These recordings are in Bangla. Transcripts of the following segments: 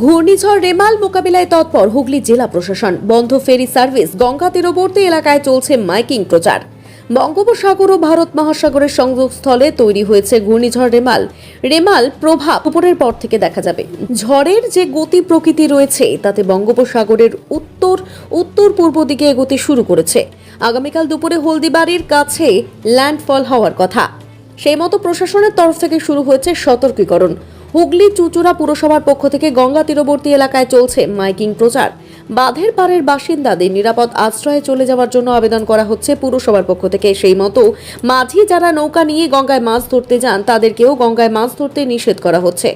ঘূর্ণিঝড় রেমাল মোকাবিলায় তৎপর হুগলি জেলা প্রশাসন। বন্ধ ফেরি সার্ভিস গঙ্গা তীরবর্তী এলাকায় চলছে মাইকিং প্রচার। বঙ্গোপসাগর ও ভারত মহাসাগরের সংযোগস্থলে তৈরি হয়েছে ঘূর্ণিঝড় রেমাল। রেমাল প্রভাব উপরের পর থেকে দেখা যাবে। ঝড়ের যে গতি প্রকৃতি রয়েছে, তাতে বঙ্গোপসাগরের উত্তর উত্তর পূর্ব দিকে এগোতে শুরু করেছে। আগামীকাল দুপুরে হলদিবাড়ির কাছে ল্যান্ডফল হওয়ার কথা। সেই মতো প্রশাসনের তরফ থেকে শুরু হয়েছে সতর্কীকরণ। হুগলি চুচুড়া পুরসভার পক্ষ থেকে গঙ্গা তীরবর্তী এলাকায় চলছে মাইকিং প্রচার। বাঁধের পাড়ের বাসিন্দাদের নিরাপদ আশ্রয়ে চলে যাওয়ার জন্য আবেদন করা হচ্ছে পুরসভার পক্ষ থেকে। সেই মতো মাঝি যারা নৌকা নিয়ে গঙ্গায় মাছ ধরতে যান, তাদেরকেও গঙ্গায় মাছ ধরতে নিষেধ করা হচ্ছে।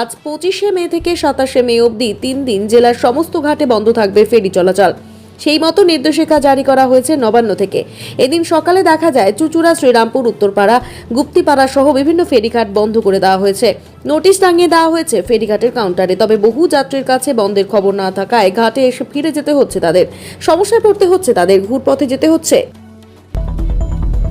আজ পঁচিশে মে থেকে সাতাশে মে অবধি তিন দিন জেলার সমস্ত ঘাটে বন্ধ থাকবে ফেরি চলাচল। সেই মতো নির্দেশিকা জারি করা হয়েছে নবান্ন থেকে। এদিন সকালে দেখা যায়, চুচুড়া, শ্রীরামপুর, উত্তরপাড়া, গুপ্তিপাড়া সহ বিভিন্ন ফেরিঘাট বন্ধ করে দেওয়া হয়েছে। নোটিশ টাঙিয়ে দেওয়া হয়েছে ফেরিঘাটের কাউন্টারে, তবে বহু যাত্রীর কাছে বন্ধের খবর না থাকায় ঘাটে এসে ফিরে যেতে হচ্ছে তাদের। সমস্যায় পড়তে হচ্ছে তাদের, ঘুরপথে যেতে হচ্ছে।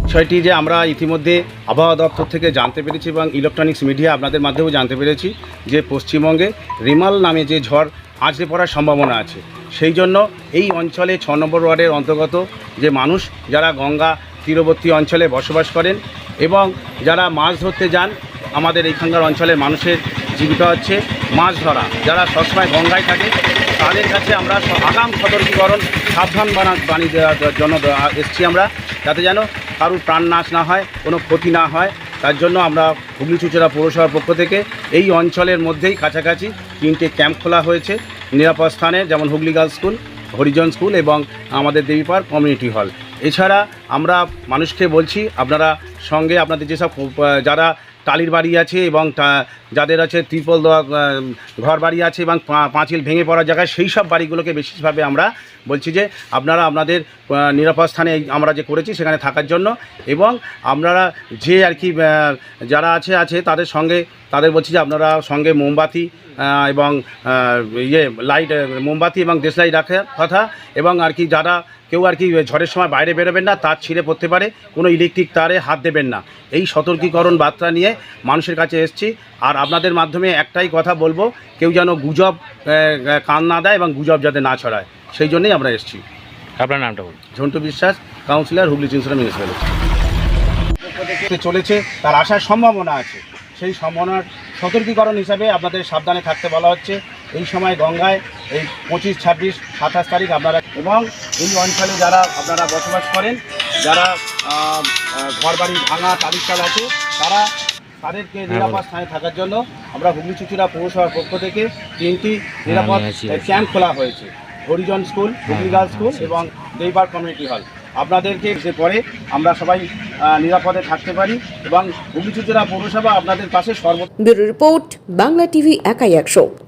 বিষয়টি যে আমরা ইতিমধ্যে আবহাওয়া দপ্তর থেকে জানতে পেরেছি এবং ইলেকট্রনিক্স মিডিয়া আপনাদের মাধ্যমেও জানতে পেরেছি যে পশ্চিমবঙ্গে রিমাল নামে যে ঝড় আছড়ে পড়ার সম্ভাবনা আছে। সেই জন্য এই অঞ্চলে ছ নম্বর ওয়ার্ডের অন্তর্গত যে মানুষ যারা গঙ্গা তীরবর্তী অঞ্চলে বসবাস করেন এবং যারা মাছ ধরতে যান, আমাদের এইখানকার অঞ্চলের মানুষের জীবিকা হচ্ছে মাছ ধরা। যারা সবসময় গঙ্গায় থাকে, তাদের কাছে আমরা আগাম সতর্কীকরণ সাবধান বানা বাণী দেওয়ার জন্য এসছি আমরা, যাতে যেন কারুর প্রাণ নাশ না হয়, কোনো ক্ষতি না হয়। তার জন্য আমরা হুগলি চুচড়া পৌরসভার পক্ষ থেকে এই অঞ্চলের মধ্যেই কাছাকাছি তিনটে ক্যাম্প খোলা হয়েছে নিরাপদ স্থানে, যেমন Hooghly girls school, Harijan school এবং আমাদের দেবী পার্ক কমিউনিটি হল। এছাড়া আমরা মানুষকে বলছি, আপনারা সঙ্গে আপনাদের যেসব যারা টালির বাড়ি আছে এবং যাদের আছে ত্রিপল দেওয়া ঘর বাড়ি আছে এবং পাঁচিল ভেঙে পড়ার জায়গায় সেই সব বাড়িগুলোকে বিশেষভাবে আমরা বলছি যে, আপনারা আপনাদের নিরাপদ স্থানে আমরা যে করেছি সেখানে থাকার জন্য এবং আপনারা যে আর কি যারা আছে আছে তাদের সঙ্গে, তাদের বলছি যে আপনারা সঙ্গে মোমবাতি এবং ইয়ে লাইট, মোমবাতি এবং দেশলাই রাখার কথা এবং আর কি যারা কেউ আর কি ঝড়ের সময় বাইরে বেরোবেন না তার ছিঁড়ে পড়তে পারে কোনো ইলেকট্রিক তারে হাত দেবেন না। এই সতর্কীকরণ বার্তা নিয়ে মানুষের কাছে এসছি। আর আপনাদের মাধ্যমে একটাই কথা বলব কেউ যেন গুজব কান না দেয় এবং গুজব যাতে না ছড়ায়। সেই জন্যই আমরা এসছি। আপনার নামটা বলুন। ঝন্টু বিশ্বাস কাউন্সিলর হুগলি চিনসরা মিউনিসিপ্যালিটি চলেছে তার আসার সম্ভাবনা আছে। সেই সম্ভাবনার সতর্কীকরণ হিসাবে আপনাদের সাবধানে থাকতে বলা হচ্ছে। এই সময় গঙ্গায় এই পঁচিশ ছাব্বিশ সাতাশ তারিখ আপনারা এবং এই অঞ্চলে যারা আপনারা বসবাস করেন যারা ঘরবাড়ি ভাঙা তালিকাল আছে তারা তাদেরকে নিরাপদ স্থানে থাকার জন্য আমরা হুগলি চুচুড়া পৌরসভার পক্ষ থেকে তিনটি নিরাপদ আছি, আছি। ক্যাম্প খোলা হয়েছে। Harijan school Hooghly girls school এবং দেইবার কমিউনিটি হল। আপনাদেরকে যে পরে আমরা সবাই নিরাপদে থাকতে পারি এবং হুগলি চুচুড়া পৌরসভা আপনাদের পাশে সর্ব ব্যুরো রিপোর্ট বাংলা টিভি একাই একশো।